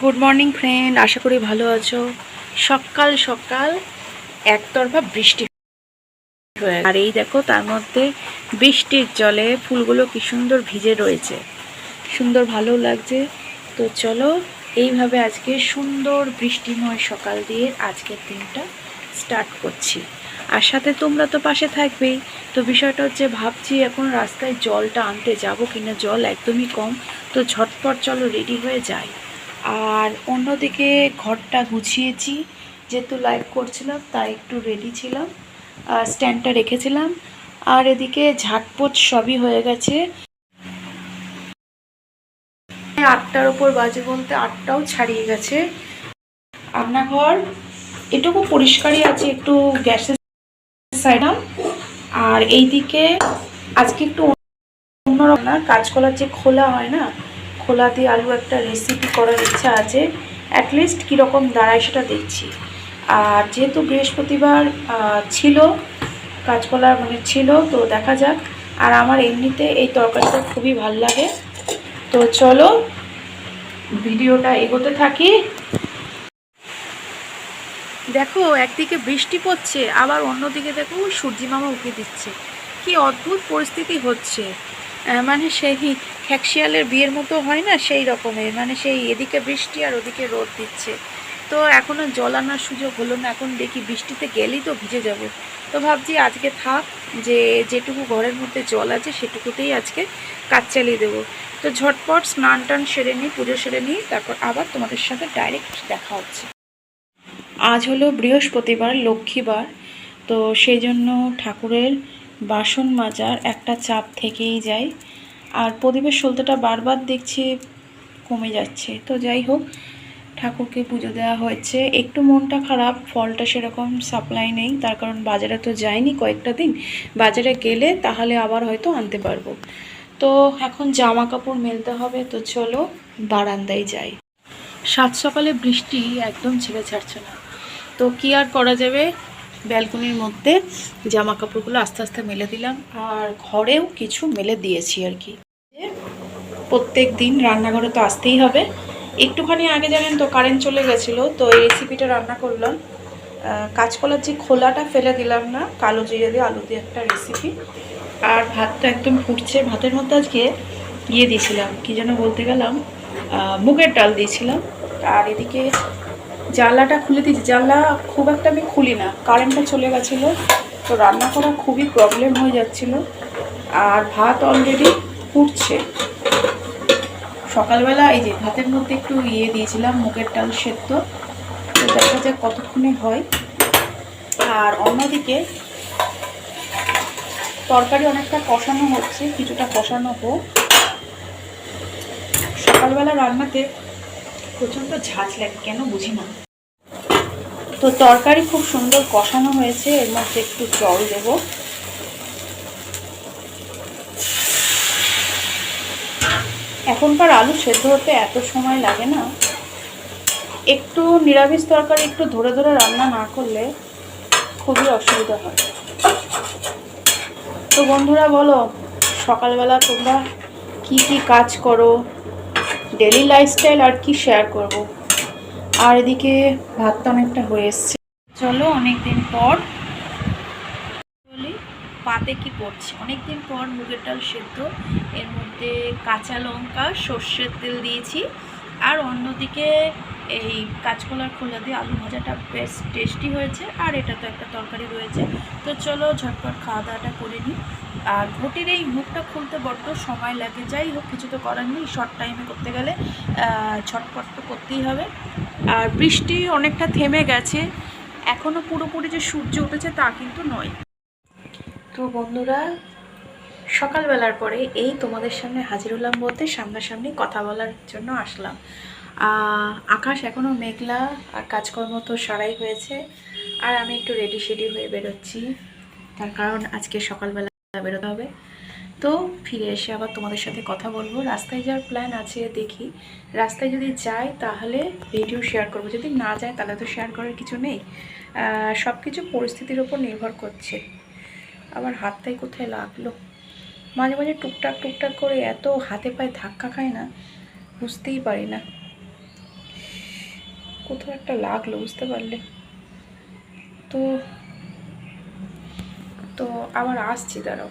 Good morning friend আশা করি ভালো আছো। সকাল সকাল একতরফা বৃষ্টি হয়ে আর এই দেখো, তার মধ্যে বৃষ্টির জলে ফুলগুলো কি সুন্দর ভিজে রয়েছে। সুন্দর ভালো লাগছে। তো চলো, এইভাবে আজকে সুন্দর বৃষ্টিময় সকাল দিয়ে আজকের দিনটা স্টার্ট করছি। আর সাথে তোমরা তো পাশে থাকবেই তো বিষয়টা হচ্ছে, ভাবছি এখন রাস্তায় জলটা আনতে যাব কিনা? জল একদমই কম। তো ঝটপট চলো রেডি হয়ে যাই। আর অন্যদিকে ঘরটা গুছিয়েছি, যেহেতু লাইভ করছিলাম, তাই একটু রেডি ছিলাম, আর স্ট্যান্ডটা রেখেছিলাম। আর এদিকে ঝাটপট সবই হয়ে গেছে। আটটার ওপর বাজে বলতে আটটাও ছাড়িয়ে গেছে। রান্নাঘর এটুকু পরিষ্কারই আছে, একটু গ্যাসের সাইডাম আর এইদিকে আজকে একটু অন্যরকম না, কাঁচকলার যে খোলা হয় না খোলা দিয়ে আলু একটা রেসিপি করার ইচ্ছা আছে। অ্যাটলিস্ট কীরকম দাঁড়ায় সেটা দেখছি। আর যেহেতু বৃহস্পতিবার ছিল কাঁচকলা মানে ছিল, তো দেখা যাক। আর আমার এমনিতে এই তরকারিটা খুবই ভালো লাগে। তো চলো, ভিডিওটা এগোতে থাকি। দেখো, একদিকে বৃষ্টি পড়ছে, আবার অন্যদিকে দেখো সূর্যি মামা উঠে দিচ্ছে। কি অদ্ভুত পরিস্থিতি হচ্ছে। মানে সেই খ্যাকশিয়ালের বিয়ের মতো হয় না সেই রকমের মানে সেই এদিকে বৃষ্টি আর ওদিকে রোদ দিচ্ছে। তো এখনও জল আনার সুযোগ হলো না, এখন দেখি বৃষ্টিতে গেলেই তো ভিজে যাব। তো ভাবছি আজকে থাক যে যেটুকু ঘরের মধ্যে জল আছে সেটুকুতেই আজকে কাজ চালিয়ে দেবো। তো ঝটপট স্নান টান সেরে নিই, পুজো সেরে নিই, তারপর আবার তোমাদের সাথে ডাইরেক্ট দেখা হচ্ছে। আজ হলো বৃহস্পতিবার, লক্ষ্মীবার, তো সেই জন্য ঠাকুরের বাসন মাজার একটা চাপ থেকেই যায়। আর প্রদীপের সলতেটা বারবার দেখছি কমে যাচ্ছে। তো যাই হোক, ঠাকুরকে পুজো দেওয়া হয়েছে। একটু মনটা খারাপ, ফলটা সেরকম সাপ্লাই নেই। তার কারণ বাজারে তো যায়নি কয়েকটা দিন। বাজারে গেলে তাহলে আবার হয়তো আনতে পারব। তো এখন জামা কাপড় মেলতে হবে। তো চলো, বারান্দায় যাই। সাত সকালে বৃষ্টি একদম ছেড়ে ছাড়ছে না। তো কি আর করা যাবে? ব্যালকনির মধ্যে জামা কাপড়গুলো আস্তে আস্তে মেলে দিলাম আর ঘরেও কিছু মেলে দিয়েছি আর কি। প্রত্যেক দিন রান্নাঘরে তো আসতেই হবে। একটুখানি আগে জানেন তো কারেন্ট চলে গেছিল, তো এই রেসিপিটা রান্না করলাম। কাঁচকলার যে খোলাটা ফেলে দিলাম না, কালো জিরে দিয়ে আলু দিয়ে একটা রেসিপি আর ভাতটা একদম ফুটছে। ভাতের মধ্যে আজকে ইয়ে দিয়েছিলাম, কি যেন বলতে গেলাম মুগের ডাল দিয়েছিলাম। আর এদিকে জানলাটা খুলে দিয়েছি। জানলা খুব একটা আমি খুলি না। কারেন্টটা চলে গেছিল। তো রান্না করা খুবই প্রবলেম হয়ে যাচ্ছিল। আর ভাত অলরেডি ফুটছে। সকালবেলা এই যে ভাতের মধ্যে একটু ইয়ে দিয়েছিলাম, মুগের ডাল সেদ্ধ। তো দেখা যাক কতক্ষণে হয়। আর অন্যদিকে তরকারি অনেকটা কষানো হচ্ছে, কিছুটা কষানো হোক। সকালবেলা রান্নাতে প্রচণ্ড ঝাঁঝ লাগে, কেন বুঝি না? তো তরকারি খুব সুন্দর কষানো হয়েছে, এর মধ্যে একটু জল দেব। এখনকার আলু সেদ্ধ হতে এত সময় লাগে না। একটু নিরামিষ তরকারি একটু ধরে ধরে রান্না না করলে খুবই অসুবিধা হয়। তো বন্ধুরা বলো, সকালবেলা তোমরা কি কি কাজ করো? ডেলি লাইফস্টাইল আর কি শেয়ার করব। আর এদিকে ভাতটা অনেকটা হয়ে এসছে। চলো অনেকদিন পর বলি, পাতে কি পড়ছে? অনেকদিন পর মুগের ডাল সেদ্ধ, এর মধ্যে কাঁচা লঙ্কা, সর্ষের তেল দিয়েছি, আর অন্যদিকে এই কাঁচকলার খোলা দিয়ে আলু ভাজাটা বেশ টেস্টি হয়েছে, আর এটা তো একটা তরকারি রয়েছে। তো চলো ঝটপট খাওয়া দাওয়াটা করে নিই। আর ঘটির এই মুখটা খুলতে বড্ড সময় লাগে, যাই হোক, কিছু তো করার নেই শর্ট টাইমে করতে গেলে ঝটপট তো করতেই হবে। আর বৃষ্টি অনেকটা থেমে গেছে এখনও পুরোপুরি যে সূর্য উঠেছে তা কিন্তু নয়। তো বন্ধুরা, সকালবেলার পরে এই তোমাদের সামনে হাজির হলাম বলতে সামনাসামনি কথা বলার জন্য আসলাম। আকাশ এখনও মেঘলা আর কাজকর্ম তো সারাই হয়েছে। আর আমি একটু রেডি শেডি হয়ে বেরোচ্ছি। তার কারণ আজকে সকালবেলা বেরোতে হবে। তো ফিরে এসে আবার তোমাদের সাথে কথা বলব। রাস্তায় যাওয়ার প্ল্যান আছে, দেখি। রাস্তায় যদি যাই, তাহলে ভিডিও শেয়ার করব। যদি না যায় তাহলে তো শেয়ার করার কিছু নেই। সব কিছু পরিস্থিতির ওপর নির্ভর করছে। আমার হাতটাই কোথায় লাগল? মাঝে মাঝে টুকটাক টুকটাক করে এত হাতে পায়ে ধাক্কা খায় না, বুঝতেই পারি না। কোথাও একটা লাগল, বুঝতে পারলে। তো তো আবার আসছি, দাঁড়াও।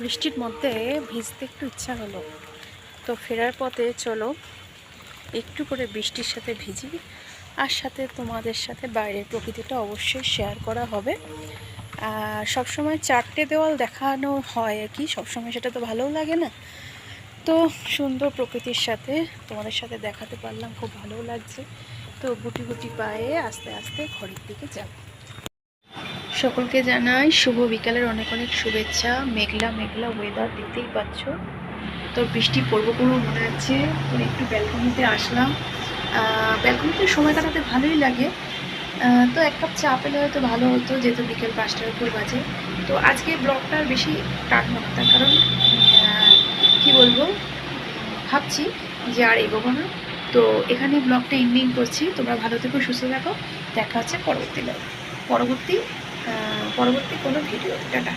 বৃষ্টির মধ্যে ভিজতে একটু ইচ্ছা হলো। তো ফেরার পথে চলো, একটু করে বৃষ্টির সাথে ভিজি। আর সাথে তোমাদের সাথে বাইরের প্রকৃতিটা অবশ্যই শেয়ার করা হবে। আর সবসময় চারটে দেওয়াল দেখানো হয় আর কি, সবসময় সেটা তো ভালোও লাগে না। তো সুন্দর প্রকৃতির সাথে তোমাদের সাথে দেখাতে পারলাম, খুব ভালোও লাগছে। তো গুটি গুটি পায়ে আস্তে আস্তে ঘরের দিকে যাব। সকলকে জানাই শুভ বিকালের অনেক অনেক শুভেচ্ছা। মেঘলা মেঘলা ওয়েদার দেখতেই পাচ্ছ। তো বৃষ্টি পড়ব পড়ব মনে হচ্ছে। একটু ব্যালকনিতে আসলাম। ব্যালকনিতে সময় কাটাতে ভালোই লাগে। তো এক কাপ চা পেলে হয়তো ভালো হতো, যেহেতু বিকেল পাঁচটার উপর বাজে। তো আজকে ব্লগটা বেশি টানবো না, তার কারণ কি বলব, ভাবছি যে আর এগোবো না। তো এখানে ব্লগটা এন্ডিং করছি। তোমরা ভালো থেকো, সুস্থ থাকো। দেখা হচ্ছে পরবর্তী পরবর্তী পরবর্তী কোনো ভিডিও টাটা।